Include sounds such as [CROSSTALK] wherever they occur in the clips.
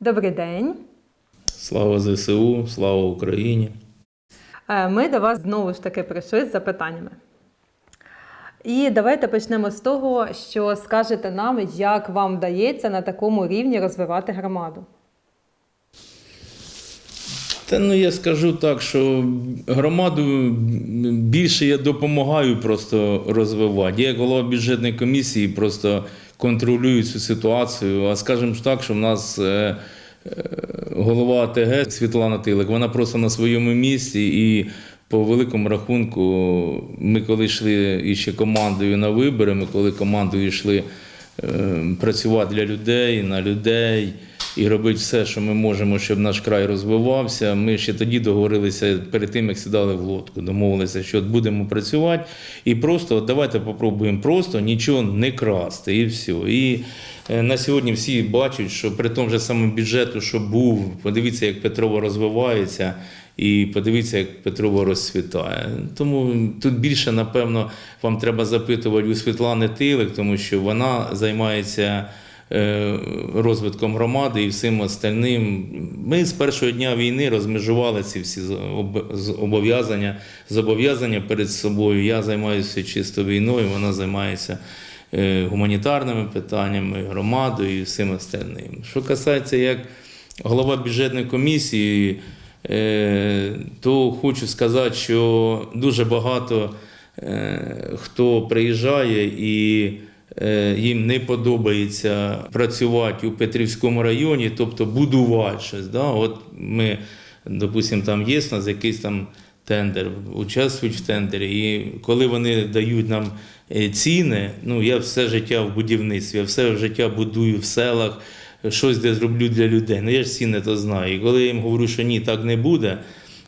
Добрий день. Слава ЗСУ, слава Україні. Е, Ми до вас знову ж таки прийшли з запитаннями. І давайте почнемо з того, що скажете нам, як вам вдається на такому рівні розвивати громаду. Та ну я скажу так, що громаду більше я допомагаю просто розвивати. Я як голова бюджетної комісії просто контролюю цю ситуацію. А скажімо так, що в нас е, е, голова ТГ Світлана Тилик, вона просто на своєму місці і. По великому рахунку, ми коли йшли іще командою на вибори, ми коли командою йшли е, працювати для людей, на людей і робити все, що ми можемо, щоб наш край розвивався. Ми ще тоді договорилися перед тим, як сідали в лодку. Домовилися, що от будемо працювати, і просто от давайте попробуємо просто нічого не красти, і все. І е, на сьогодні всі бачать, що при тому же самому бюджету, що був, подивіться, як Петрово розвивається. І подивіться, як Петрово розцвітає. Тому тут більше, напевно, вам треба запитувати у Світлани Тилик, тому що вона займається розвитком громади і всім остальним. Ми з першого дня війни розмежували ці всі зобов'язання, зобов'язання перед собою. Я займаюся чисто війною, вона займається е, гуманітарними питаннями, громадою і всім остальним. Що касається як голова бюджетної комісії, е, то хочу сказати, що дуже багато е, хто приїжджає і е, їм не подобається працювати у Петрівському районі, тобто будувати щось. Да? От ми, допустимо, там є нас якийсь там тендер, участвують в тендері. І коли вони дають нам е, ціни, ну я все життя в будівництві, я все життя будую в селах, щось де зроблю для людей. Ну я ж ціни то знаю. І коли я їм говорю, що ні, так не буде.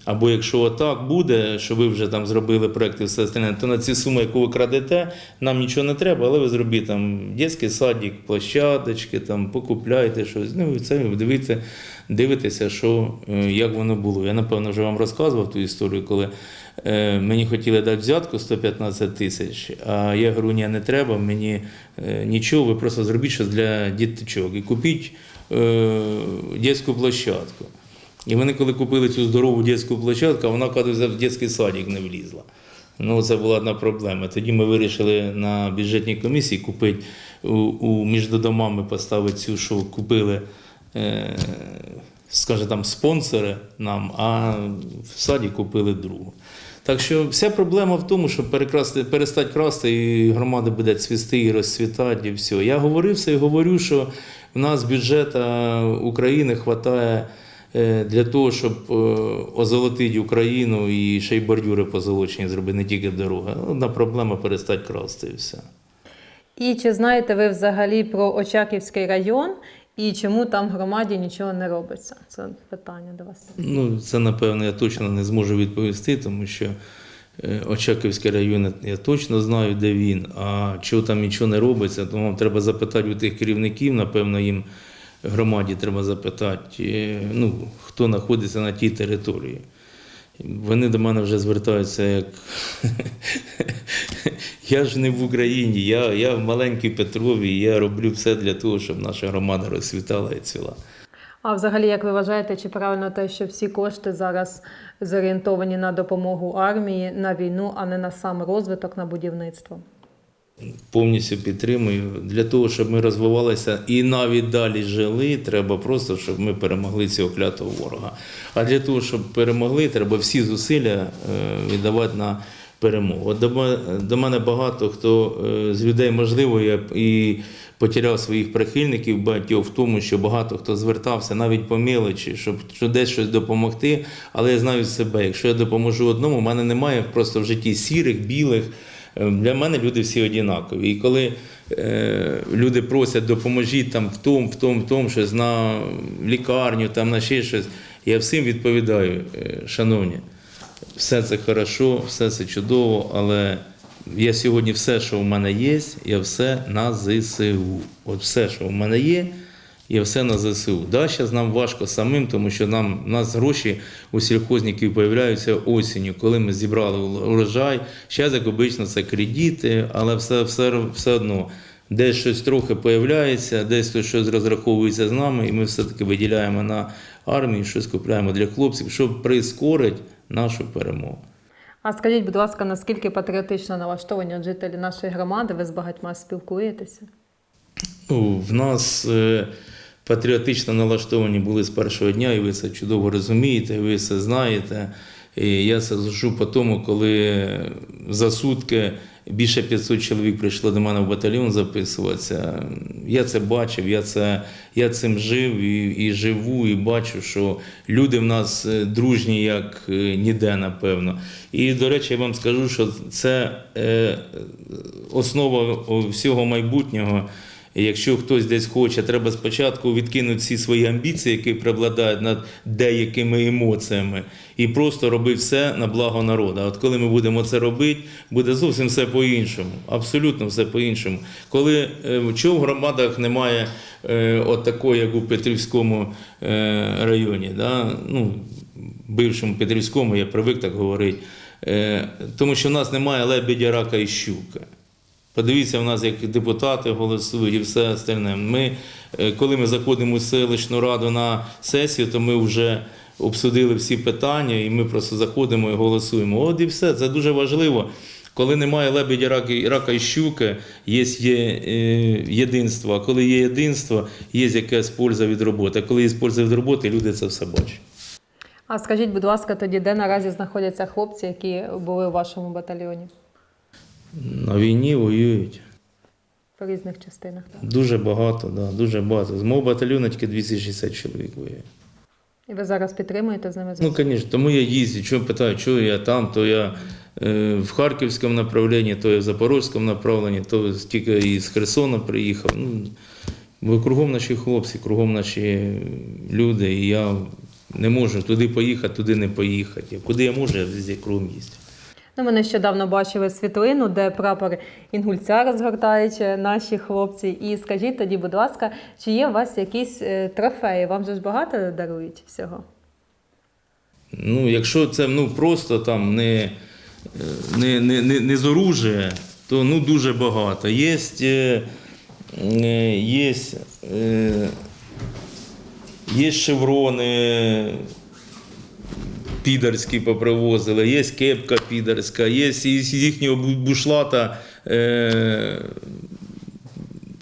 Або якщо отак буде, що ви вже там зробили проєкт все остальне, то на ці суми, яку ви крадете, нам нічого не треба, але ви зробіть там дитячий садик, площадочки, там покупляйте щось. Ну і це дивіться, дивитеся, що е, як воно було. Я напевно вже вам розказував ту історію, коли е, мені хотіли дати взятку 115 тисяч, а я говорю, ні, не треба, мені е, нічого, ви просто зробіть щось для діточок і купіть е, дитячу площадку. І вони, коли купили цю здорову дитячу площадку, вона, кажуть, в дитячий садик не влізла. Ну, це була одна проблема. Тоді ми вирішили на бюджетній комісії купити у, у між домами поставити цю, що купили, е, скажімо там, спонсори нам, а в саді купили другу. Так що вся проблема в тому, щоб перекрасти, перестати красти, і громада буде цвісти і розцвітати, і все. Я говорив все і говорю, що в нас бюджету України вистачає для того, щоб е, озолотити Україну і ще й бордюри позолочені зробити, не тільки дорога. Одна проблема перестати красти і все. І чи знаєте ви взагалі про Очаківський район і чому там в громаді нічого не робиться? Це питання до вас. Ну, це напевно я точно не зможу відповісти, тому що е, Очаківський район я точно знаю, де він. А чого там нічого не робиться, то вам треба запитати у тих керівників, напевно, їм громаді треба запитати, е, ну, хто знаходиться на тій території. Вони до мене вже звертаються як [LAUGHS] я ж не в Україні, я, я в маленькій Петрові, я роблю все для того, щоб наша громада розцвітала і цвіла. А взагалі, як ви вважаєте, чи правильно те, що всі кошти зараз зорієнтовані на допомогу армії, на війну, а не на сам розвиток, на будівництво? Повністю підтримую. Для того, щоб ми розвивалися і навіть далі жили, треба просто, щоб ми перемогли цього клятого ворога. А для того, щоб перемогли, треба всі зусилля е, віддавати на перемогу. От до мене багато хто е, з людей, можливо, я і потеряв своїх прихильників багатьох в тому, що багато хто звертався навіть по мелочі, щоб, десь щось допомогти. Але я знаю себе, якщо я допоможу одному, в мене немає просто в житті сірих, білих. Е, Для мене люди всі однакові. І коли е, люди просять допоможіть там в тому, в тому, в тому, щось на лікарню, там на ще щось, я всім відповідаю, е, шановні, все це хорошо, все це чудово, але я сьогодні все, що в мене є, я все на ЗСУ. От все, що в мене є, я все на ЗСУ. Да, зараз нам важко самим, тому що нам, у нас гроші у сільхозників з'являються осінню, коли ми зібрали урожай. Зараз, як обично, це кредити, але все, все, все одно Десь щось трохи появляється, десь хтось щось розраховується з нами, і ми все-таки виділяємо на армію, щось купляємо для хлопців, щоб прискорити нашу перемогу. А скажіть, будь ласка, наскільки патріотично налаштовані жителі нашої громади, ви з багатьма спілкуєтеся? В нас е, патріотично налаштовані були з першого дня, і ви це чудово розумієте, ви це знаєте. І я це зажу по тому, коли за сутки більше 500 чоловік прийшло до мене в батальйон записуватися. Я це бачив, я, це, я цим жив і, і живу, і бачу, що люди в нас е, дружні, як е, ніде, напевно. І, до речі, я вам скажу, що це е, основа всього майбутнього. Якщо хтось десь хоче, треба спочатку відкинути всі свої амбіції, які преобладають над деякими емоціями, і просто робити все на благо народу. От коли ми будемо це робити, буде зовсім все по-іншому. Абсолютно все по-іншому. Коли е, чого в громадах немає е, от такої, як у Петрівському е, районі, да? ну, бившому Петрівському, я привик так говорити, тому що в нас немає лебедя, рака і щука. Подивіться, у нас як депутати голосують і все остальне. Ми, е, коли ми заходимо у селищну раду на сесію, то ми вже обсудили всі питання, і ми просто заходимо і голосуємо. От і все, це дуже важливо. Коли немає лебедя, рака, рака і щуки, є, є е, єдинство. А коли є єдинство, є якась польза від роботи. А коли є польза від роботи, люди це все бачать. А скажіть, будь ласка, тоді, де наразі знаходяться хлопці, які були у вашому батальйоні На війні воюють. в різних частинах? Дуже багато, да, дуже багато. З мого батальйону тільки 260 чоловік воює. І ви зараз підтримуєте з ними Ну, звісно, тому я їздю, що питаю, що я там, то я е, в Харківському направленні, то я в Запорозькому направленні, то тільки із Херсона приїхав. Ну, бо кругом наші хлопці, кругом наші люди, і я не можу туди поїхати, туди не поїхати. Куди я можу, я везде кругом їздю. Ну, ми нещодавно бачили світлину, де прапор інгульця розгортають е, наші хлопці. І скажіть тоді, будь ласка, чи є у вас якісь е, трофеї? Вам же ж багато дарують всього? Ну, якщо це ну, просто там не, е, не, не, не, не з оружия, то ну, дуже багато. Є, є, е, є шеврони підарські попривозили, є кепка підарська, є їхнього бушлата е,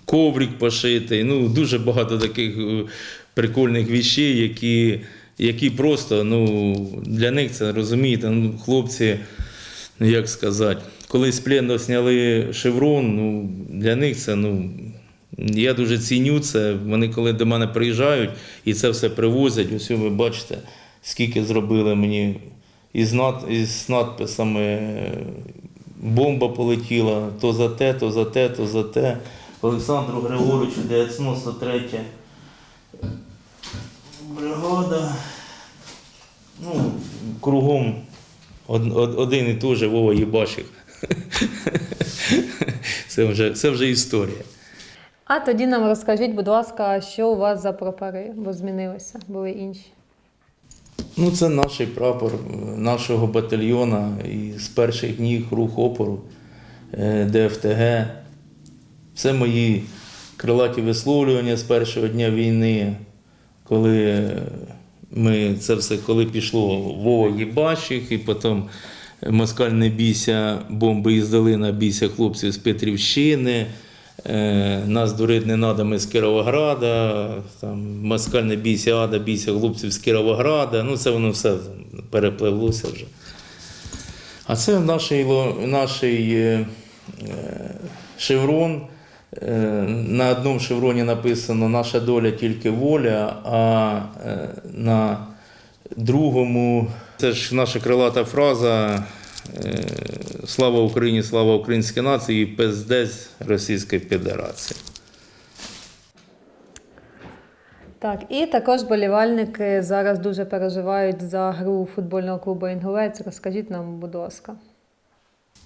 коврик пошитий. Ну, дуже багато таких е, прикольних вещей, які, які просто ну, для них це розумієте, ну, хлопці, як сказати, коли з плену зняли шеврон, ну, для них це ну. Я дуже ціню це. Вони коли до мене приїжджають і це все привозять, ось ви бачите, скільки зробили мені із, із надписами бомба полетіла то за те, то за те, то за те. Олександру Григоровичу 93 бригада. Ну, кругом од- од- один і той же Вова Єбашик. [LAUGHS] Це вже, це вже історія. А тоді нам розкажіть, будь ласка, що у вас за прапори, бо змінилися, були інші. Ну, це наш прапор нашого батальйона і з перших днів рух опору е, ДФТГ. Це мої крилаті висловлювання з першого дня війни, коли ми це все, коли пішло Вова Єбащих, і потім Москаль не бійся, бомби із долина, бійся хлопців з Петрівщини. Е, Нас дурити не треба, ми з Кіровограда, там, Москаль не бійся, ада, бійся хлопців з Кіровограда. Ну, це воно все перепливлося вже. А це наш, наш е, шеврон. Е, На одному шевроні написано Наша доля тільки воля, а на другому це ж наша крилата фраза Слава Україні, слава українській нації, і пиздець Російської Федерації. Так, і також болівальники зараз дуже переживають за гру футбольного клубу Інгулець. Розкажіть нам, будь ласка.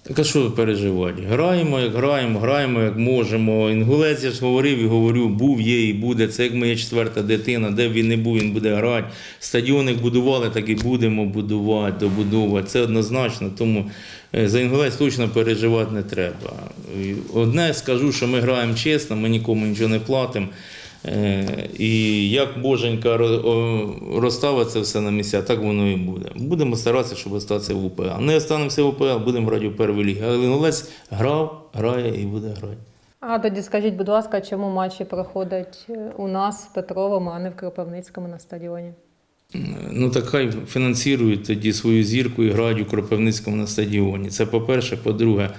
Так а що переживати? Граємо, як граємо, граємо, як можемо. Інгулець я ж говорив і говорю, був, є і буде. Це як моя четверта дитина, де б він не був, він буде грати. Стадіон як будували, так і будемо будувати, добудовувати. Це однозначно. Тому е, за інгулець точно переживати не треба. Одне скажу, що ми граємо чесно, ми нікому нічого не платимо. Е, І як боженька ро- розставить це все на місця, так воно і буде. Будемо старатися, щоб остатися в УПЛ. Не останемося в УПЛ, будемо грати у першій лігі. Але Інгулець грав, грає і буде грати. А тоді скажіть, будь ласка, чому матчі проходять е, у нас в Петровому, а не в Кропивницькому на стадіоні? Ну так хай фінансують тоді свою зірку і грають у Кропивницькому на стадіоні. Це по-перше. По-друге,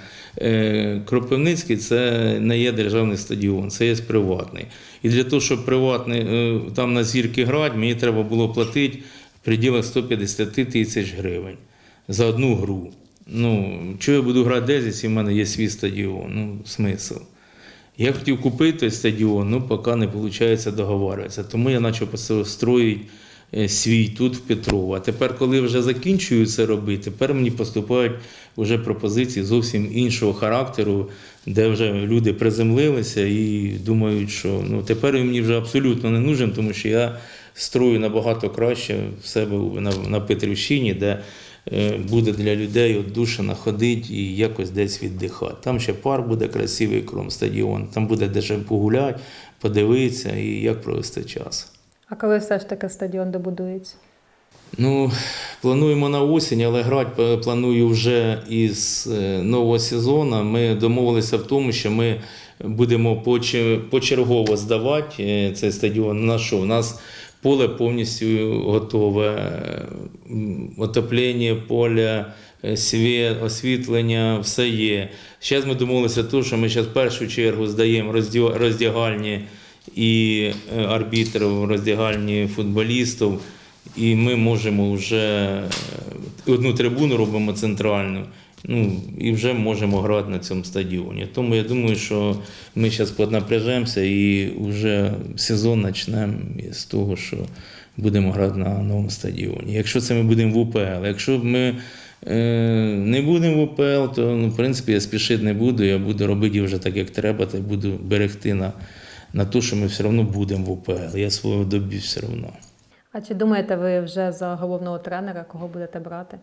Кропивницький це не є державний стадіон, це є приватний. І для того, щоб приватний е, там на зірки грати, мені треба було платити в пределах 150 тисяч гривень за одну гру. Ну, чого я буду грати десь, якщо в мене є свій стадіон? Ну, смисл. Я хотів купити той стадіон, ну поки не виходить договарюватися. Тому я почав строїти е, свій тут в Петрово. А тепер, коли вже закінчую це робити, тепер мені поступають вже пропозиції зовсім іншого характеру, де вже люди приземлилися і думають, що ну тепер він мені вже абсолютно не нужен, тому що я строю набагато краще в себе на, на Петрівщині, де е, буде для людей отдушина ходити і якось десь віддихати. Там ще парк буде красивий, крім стадіон, там буде де ще погуляти, подивитися і як провести час. А коли все ж таки стадіон добудується? Ну, плануємо на осінь, але грати планую вже із е, нового сезону. Ми домовилися в тому, що ми будемо почергово здавати е, цей стадіон. На що? У нас поле повністю готове, отоплення поля, е, світ, освітлення, все є. Зараз ми домовилися, що ми зараз в першу чергу здаємо роздягальні і е, арбітрів, роздягальні футболістів. І ми можемо вже е, одну трибуну робимо центральну, ну і вже можемо грати на цьому стадіоні. Тому я думаю, що ми зараз поднапряжемося і вже сезон почнемо з того, що будемо грати на новому стадіоні. Якщо це ми будемо в УПЛ, якщо ми е, не будемо в УПЛ, то ну, в принципі я спішити не буду. Я буду робити вже так, як треба, та буду берегти на, на те, що ми все одно будемо в УПЛ. Я свого доб'юсь все одно. А чи думаєте ви вже за головного тренера, кого будете брати?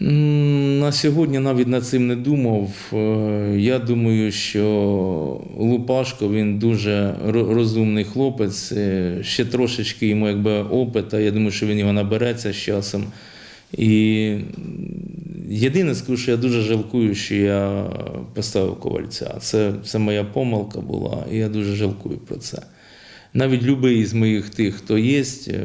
На сьогодні навіть над цим не думав. Е, Я думаю, що Лупашко він дуже розумний хлопець. е, Ще трошечки йому якби опита. Я думаю, що він його набереться з часом. І єдине скажу, що я дуже жалкую, що я поставив ковальця. Це, це моя помилка була, і я дуже жалкую про це. Навіть любий з моїх тих, хто є, е,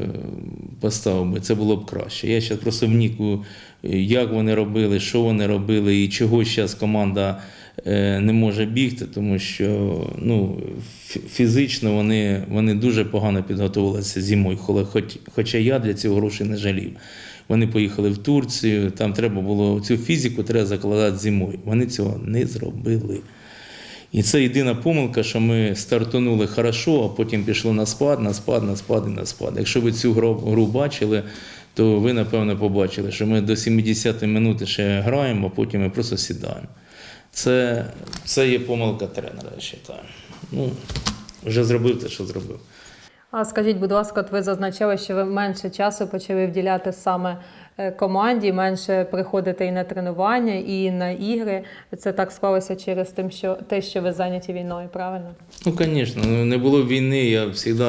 поставив би, це було б краще. Я зараз просто вніку, як вони робили, що вони робили і чого зараз команда е, не може бігти, тому що ну, фізично вони, вони дуже погано підготувалися зимою, хоч, хоч- хоча я для цього грошей не жалів. Вони поїхали в Турцію, там треба було цю фізику треба закладати зимою. Вони цього не зробили. І це єдина помилка, що ми стартанули хорошо, а потім пішло на спад, на спад, на спад і на спад. Якщо ви цю гру, гру бачили, то ви напевно побачили, що ми до 70-ї минути ще граємо, а потім ми просто сідаємо. Це, це є помилка тренера, я вважаю. Ну, вже зробив те, що зробив. А скажіть, будь ласка, от ви зазначали, що ви менше часу почали вділяти саме е, команді, менше приходите і на тренування, і на ігри. Це так склалося через тим, що те, що ви зайняті війною, правильно? Ну, звісно, ну, не було війни, я завжди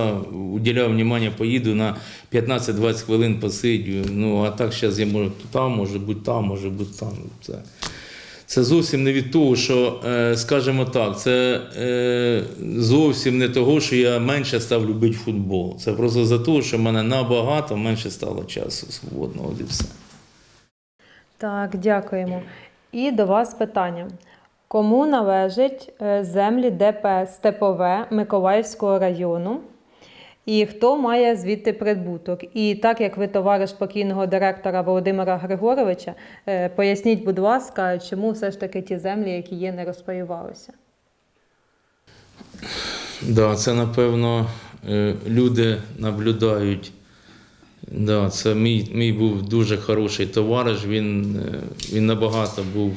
уділяв увагу, поїду на 15-20 хвилин посидю. Ну, а так зараз я можу там, може бути там, може бути там. Це, це зовсім не від того, що, е, скажімо так, це е, зовсім не того, що я менше став любити футбол. Це просто за те, що в мене набагато менше стало часу свободного і все. Так, дякуємо. І до вас питання. Кому належать е, землі ДП Степове Миколаївського району? І хто має звідти прибуток? І так як ви товариш покійного директора Володимира Григоровича, е, поясніть, будь ласка, чому все ж таки ті землі, які є, не розпаювалися? Да, це напевно е, люди наблюдають Да, це мій, мій був дуже хороший товариш. Він, е, він набагато був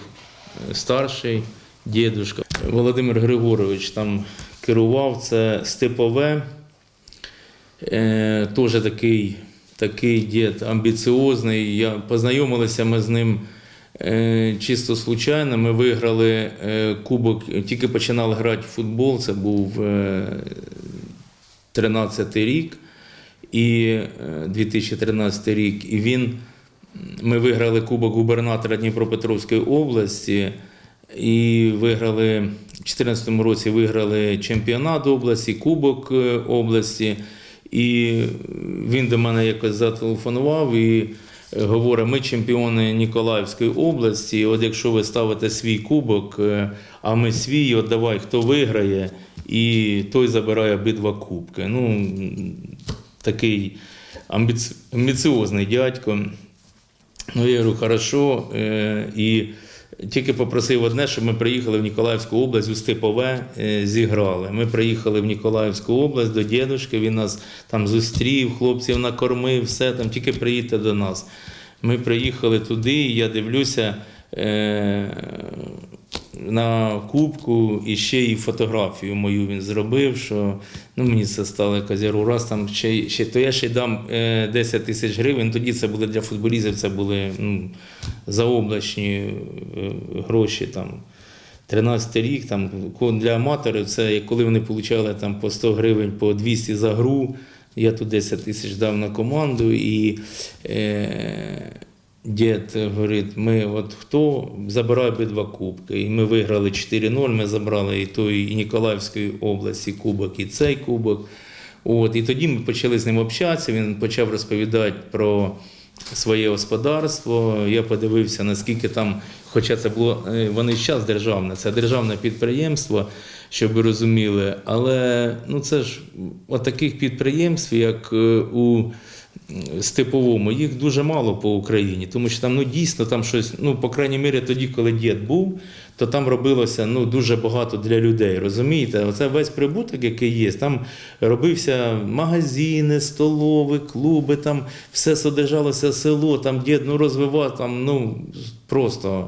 старший, дідушка. Володимир Григорович там керував, це Степове. Е, теж такий, такий дід амбіціозний. Я, познайомилися ми з ним е, чисто случайно. Ми виграли е, кубок, тільки починали грати в футбол. Це був е, 13 рік і е, 2013 рік. І він, ми виграли Кубок губернатора Дніпропетровської області і виграли в 2014 році виграли чемпіонат області, Кубок області. І він до мене якось зателефонував і е, говорить: ми чемпіони Ніколаївської області. От якщо ви ставите свій кубок, е, а ми свій, от давай хто виграє, і той забирає обидва кубки. Ну, такий амбіці... амбіціозний дядько. Ну, я говорю, хорошо. Е, І тільки попросив одне, щоб ми приїхали в Ніколаївську область у Степове, е, зіграли. Ми приїхали в Ніколаївську область до дідушки, він нас там зустрів, хлопців накормив, все там, тільки приїдьте до нас. Ми приїхали туди, і я дивлюся. Е- на кубку і ще і фотографію мою він зробив, що ну, мені це стало якось я раз там ще, ще то я ще дам е, 10 тисяч гривень. Тоді це були для футболістів, це були ну, заоблачні е, гроші. Там. 13 рік там для аматорів, це коли вони отримали там по 100 гривень, по 200 за гру. Я тут 10 тисяч дав на команду і е, дід говорить, ми от хто забирає обидва кубки. І ми виграли 4-0, ми забрали і той і Ніколаївської області кубок, і цей кубок. От, і тоді ми почали з ним общатися, він почав розповідати про своє господарство. Я подивився, наскільки там, хоча це було, е, вони зараз державне, це державне підприємство, щоб ви розуміли. Але ну, це ж от таких підприємств, як е, у Степовому, їх дуже мало по Україні, тому що там ну, дійсно там щось, ну, по крайній мірі, тоді, коли дід був, то там робилося ну, дуже багато для людей. Розумієте? Оце весь прибуток, який є, там робився магазини, столови, клуби, там все содержалося село, там дід ну, розвивав там, ну, просто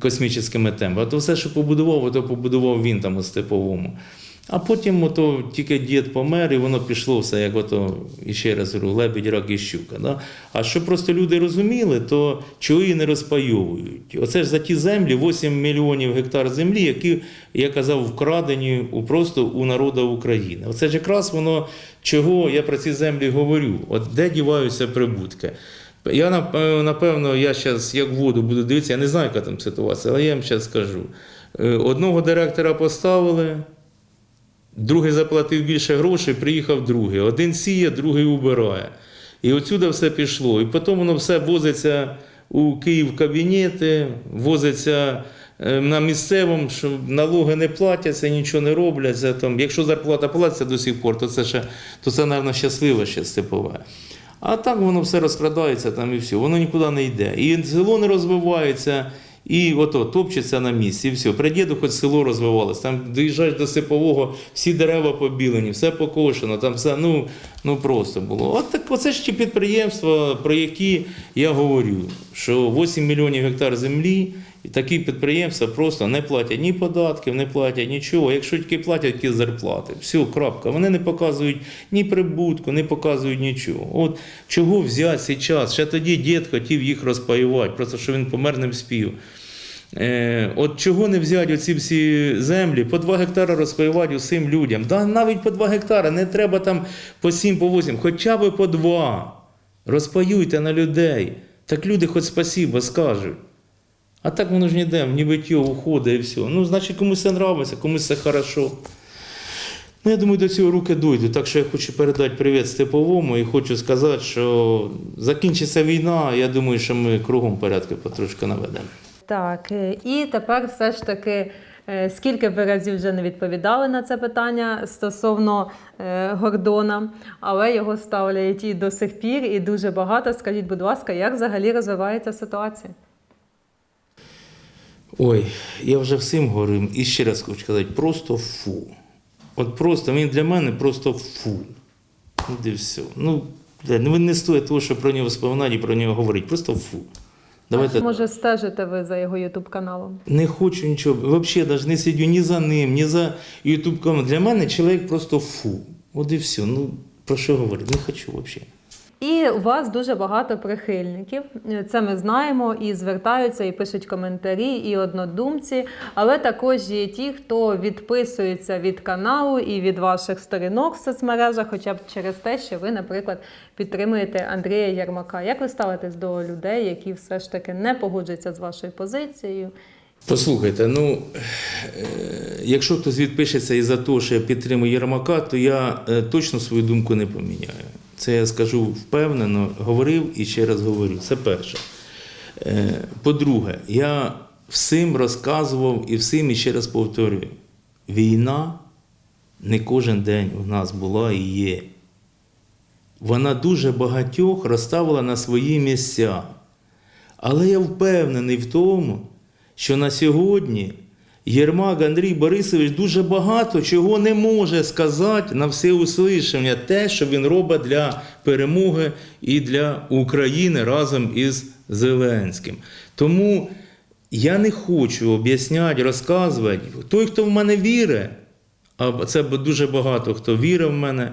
космічними темпами. А то все, що побудував, то побудував він там у Степовому. А потім ото тільки дід помер, і воно пішло все, як ото, і ще раз говорю, лебідь, рак і щука. Да? А щоб просто люди розуміли, то чого її не розпайовують. Оце ж за ті землі 8 мільйонів гектар землі, які, я казав, вкрадені просто у народу України. Оце ж якраз воно, чого я про ці землі говорю. От де діваються прибутки. Я напевно, я зараз як воду буду дивитися, я не знаю, яка там ситуація, але я вам зараз скажу. Е, Одного директора поставили, другий заплатив більше грошей, приїхав другий. Один сіє, другий убирає. І отсюди все пішло. І потім воно все возиться у Київ кабінети, возиться е, на місцевому, що налоги не платяться, нічого не робляться. Якщо зарплата платиться до сих пор, то це ще, то це, мабуть, щасливе ще степове. А так воно все розкрадається там і все, воно нікуди не йде. І село не розвивається, і ото топчеться на місці, і все. При діду хоч село розвивалося. Там доїжджаєш до Сипового, всі дерева побілені, все покошено, там все ну, ну просто було. От так оце ж ті підприємства, про які я говорю, що 8 мільйонів гектар землі. І такі підприємства просто не платять ні податків, не платять нічого. Якщо тільки платять ті зарплати, все, крапка. Вони не показують ні прибутку, не показують нічого. От чого взяти час? Ще тоді дід хотів їх розпаювати, просто що він помер не вспів. Е, от чого не взяти оці всі землі, по 2 гектари розпаювати усім людям. Да, навіть по 2 гектари, не треба там по 7, по 8, хоча б по 2. Розпаюйте на людей. Так люди хоч спасіба скажуть. А так воно ж ніде, в нібиття уходить і все. Ну, значить, комусь це нравиться, комусь це хорошо. Ну, я думаю, до цього руки дойдуть. Так що я хочу передати привіт Степовому і хочу сказати, що закінчиться війна, я думаю, що ми кругом порядки потрошки наведемо. Так, е, і тепер все ж таки, е, скільки ви разів вже не відповідали на це питання стосовно е, Гордона, але його ставлять і до сих пір, і дуже багато. Скажіть, будь ласка, як взагалі розвивається ситуація? Ой, я вже всім говорю, і ще раз хочу сказати, просто фу. От просто він для мене просто фу. От і все. Ну, Ну, він не стоїть того, щоб про нього вспоминати і про нього говорити. Просто фу. Давайте. А може стежите ви за його ютуб каналом? Не хочу нічого. Взагалі навіть не сидю ні за ним, ні за Ютуб каналом. Для мене чоловік просто фу. От і все. Ну, про що говорити? Не хочу взагалі. І у вас дуже багато прихильників. Це ми знаємо і звертаються, і пишуть коментарі, і однодумці. Але також є ті, хто відписується від каналу і від ваших сторінок в соцмережах, хоча б через те, що ви, наприклад, підтримуєте Андрія Єрмака. Як ви ставитесь до людей, які все ж таки не погоджуються з вашою позицією? Послухайте, ну е, якщо хтось відпишеться із-за того, що я підтримую Єрмака, то я е, точно свою думку не поміняю. Це я скажу впевнено, говорив і ще раз говорю. Це перше. Е, По-друге, я всім розказував і всім і ще раз повторюю: війна не кожен день у нас була і є. Вона дуже багатьох розставила на свої місця. Але я впевнений в тому, що на сьогодні Єрмак Андрій Борисович дуже багато чого не може сказати на все услышання, те, що він робить для перемоги і для України разом із Зеленським. Тому я не хочу об'ясняти, розказувати. Той, хто в мене вірить, а це дуже багато хто вірив в мене.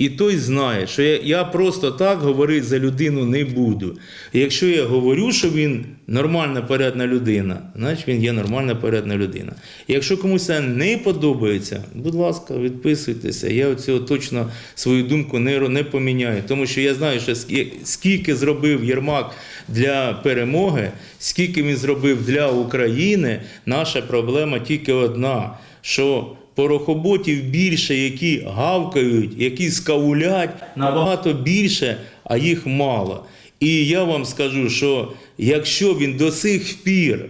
І той знає, що я, я просто так говорити за людину не буду. Якщо я говорю, що він нормальна порядна людина, значить він є нормальна порядна людина. Якщо комусь це не подобається, будь ласка, відписуйтеся. Я цього точно свою думку не, не поміняю. Тому що я знаю, що скільки зробив Єрмак для перемоги, скільки він зробив для України, наша проблема тільки одна. що порохоботів більше, які гавкають, які скаулять, набагато більше, а їх мало. І я вам скажу, що якщо він до сих пір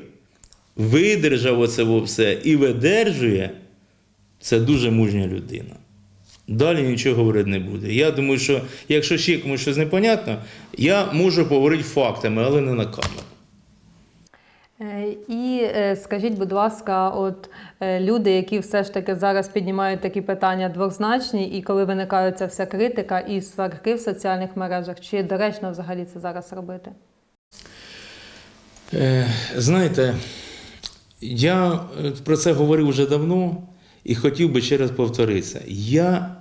видержав оце все і видержує, це дуже мужня людина. Далі нічого говорити не буде. Я думаю, що якщо ще комусь щось непонятно, я можу поговорити фактами, але не на камеру. Е, І е, скажіть, будь ласка, от е, люди, які все ж таки зараз піднімають такі питання двозначні, і коли виникає ця вся критика і сварки в соціальних мережах, чи доречно взагалі це зараз робити? Знаєте, я про це говорив вже давно і хотів би ще раз повторитися. Я,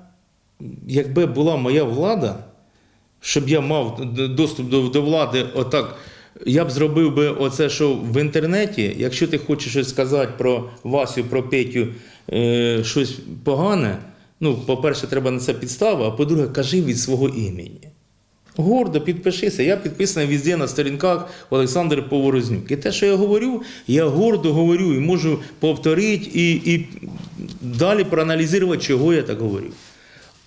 якби була моя влада, щоб я мав доступ до, до влади отак, я б зробив би оце, що в інтернеті, якщо ти хочеш щось сказати про Васю, про Петю, е, щось погане, ну, по-перше, треба на це підстава, а по-друге, кажи від свого імені. Гордо підпишися. Я підписаний везде на сторінках Олександр Поворознюк. І те, що я говорю, я гордо говорю і можу повторити і, і далі проаналізувати, чого я так говорю.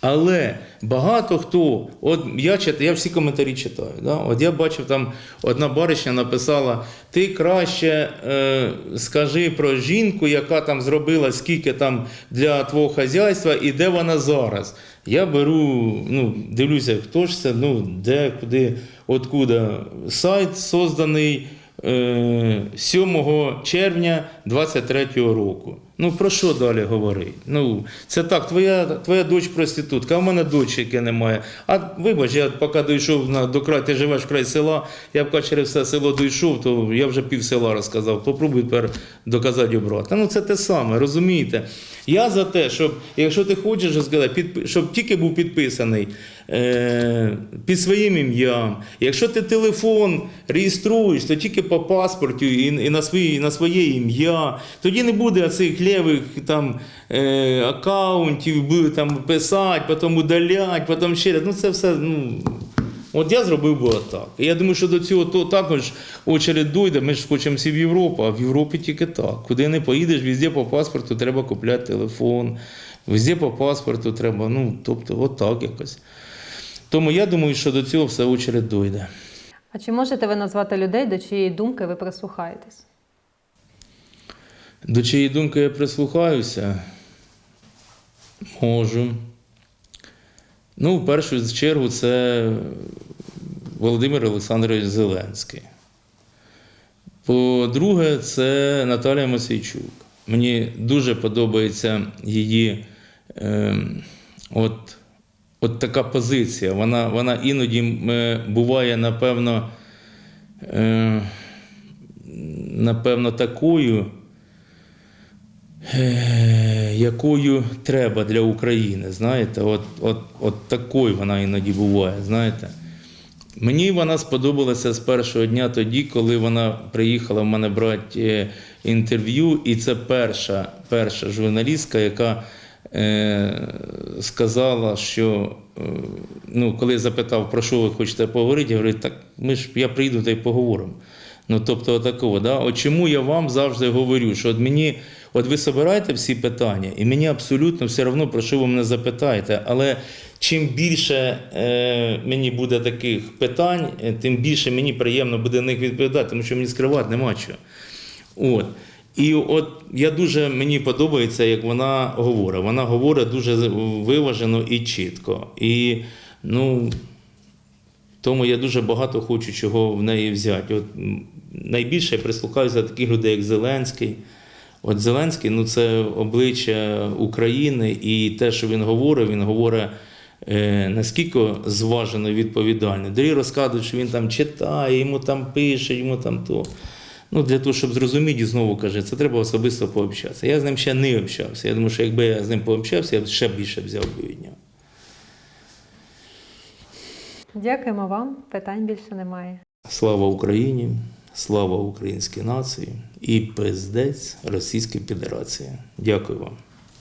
Але багато хто, от я читаю, я всі коментарі читаю. Да? От я бачив, там одна баришня написала: ти краще е, скажи про жінку, яка там зробила скільки там для твого хазяйства і де вона зараз. Я беру, ну, дивлюся, хто ж це, ну, де, куди, откуда. Сайт созданий е, 7 червня 23-го року. Ну про що далі говорити? Ну, це так, твоя, твоя дочь проститутка, а в мене дочки немає. А вибач, я поки дійшов на, до краю, ти живеш край села, я поки через все село дійшов, то я вже пів села розказав. Попробуй тепер доказати обрати. Ну це те саме, розумієте? Я за те, щоб, якщо ти хочеш підпи- щоб тільки був підписаний е, під своїм ім'ям. Якщо ти телефон реєструєш, то тільки по паспорту і, і на, свої, на своє ім'я. Тоді не буде цих лівих там, е, аккаунтів, буде там писати, потім удаляти, потім ще. Ну це все. Ну, От я зробив би отак. І я думаю, що до цього то також очередь дойде. Ми ж хочемо всі в Європу, а в Європі тільки так. Куди не поїдеш, везде по паспорту треба купляти телефон, везде по паспорту треба, ну, тобто, отак якось. Тому я думаю, що до цього все очередь дойде. А чи можете ви назвати людей, до чиєї думки ви прислухаєтесь? До чиєї думки я прислухаюся? Можу. Ну, в першу чергу, це Володимир Олександрович Зеленський. По-друге, це Наталія Мосійчук. Мені дуже подобається її ем, от, от така позиція. Вона, вона іноді е, буває, напевно, е, напевно, такою, е, якою треба для України. Знаєте, от, от, от такою вона іноді буває. Знаєте. Мені вона сподобалася з першого дня тоді, коли вона приїхала в мене брати е, інтерв'ю, і це перша, перша журналістка, яка е, сказала, що е, ну, коли запитав, про що ви хочете поговорити, я говорю, так ми ж я прийду та й поговоримо. Ну, тобто, такого, да? От чому я вам завжди говорю, що от мені, от ви собираєте всі питання, і мені абсолютно все одно, про що ви мене запитаєте. Але чим більше е, мені буде таких питань, е, тим більше мені приємно буде на них відповідати, тому що мені скривати нема чого. От. І от я дуже мені подобається, як вона говорить. Вона говорить дуже виважено і чітко. І ну, тому я дуже багато хочу чого в неї взяти. От, найбільше я прислухаюся до таких людей, як Зеленський. От Зеленський ну, це обличчя України, і те, що він говорить, він говорить е, наскільки зважено і відповідально. Дорі розказують, що він там читає, йому там пише, йому там то. Ну, для того, щоб зрозуміти, знову каже, це треба особисто пообщатися. Я з ним ще не общався. Я думаю, що якби я з ним пообщався, я б ще більше взяв би від нього. Дякуємо вам. Питань більше немає. Слава Україні, слава українській нації і пиздець Російської Федерації. Дякую вам.